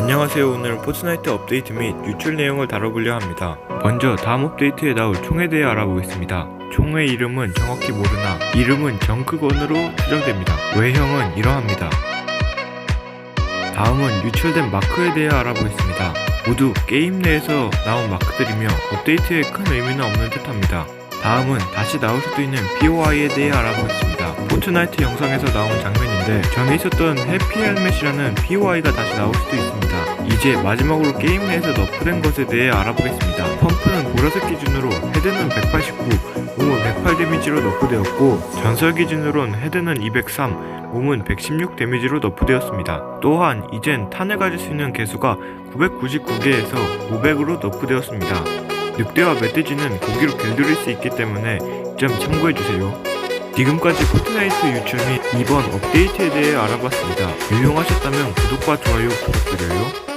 안녕하세요. 오늘 포트나이트 업데이트 및 유출 내용을 다뤄보려 합니다. 먼저 다음 업데이트에 나올 총에 대해 알아보겠습니다. 총의 이름은 정확히 모르나 이름은 정크건으로 추정됩니다. 외형은 이러합니다. 다음은 유출된 마크에 대해 알아보겠습니다. 모두 게임 내에서 나온 마크들이며 업데이트에 큰 의미는 없는 듯합니다. 다음은 다시 나올 수도 있는 POI에 대해 알아보겠습니다. 포트나이트 영상에서 나온 장면인데 전에 있었던 해피 헬멧이라는 POI가 다시 나올 수도 있습니다. 이제 마지막으로 게임 내에서 너프된 것에 대해 알아보겠습니다. 펌프는 보라색 기준으로 헤드는 189, 몸은 108 데미지로 너프되었고 전설 기준으로는 헤드는 203, 몸은 116 데미지로 너프되었습니다. 또한 이젠 탄을 가질 수 있는 개수가 999개에서 500으로 너프되었습니다. 늑대와 멧돼지는 고기로 길들일 수 있기 때문에 이점 참고해주세요. 지금까지 포트나이트 유출 및 이번 업데이트에 대해 알아봤습니다. 유용하셨다면 구독과 좋아요 부탁드려요.